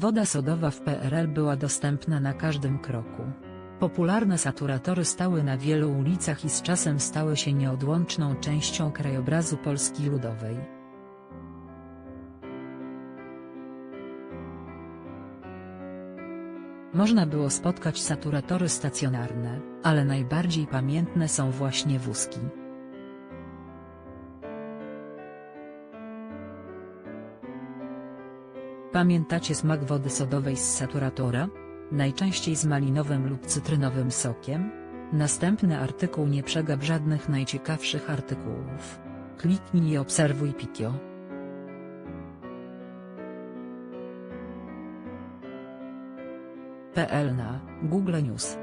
Woda sodowa w PRL była dostępna na każdym kroku. Popularne saturatory stały na wielu ulicach i z czasem stały się nieodłączną częścią krajobrazu Polski Ludowej. Można było spotkać saturatory stacjonarne, ale najbardziej pamiętne są właśnie wózki. Pamiętacie smak wody sodowej z saturatora? Najczęściej z malinowym lub cytrynowym sokiem? Następny artykuł nie przegap żadnych najciekawszych artykułów. Kliknij i obserwuj Pikio. PL na Google News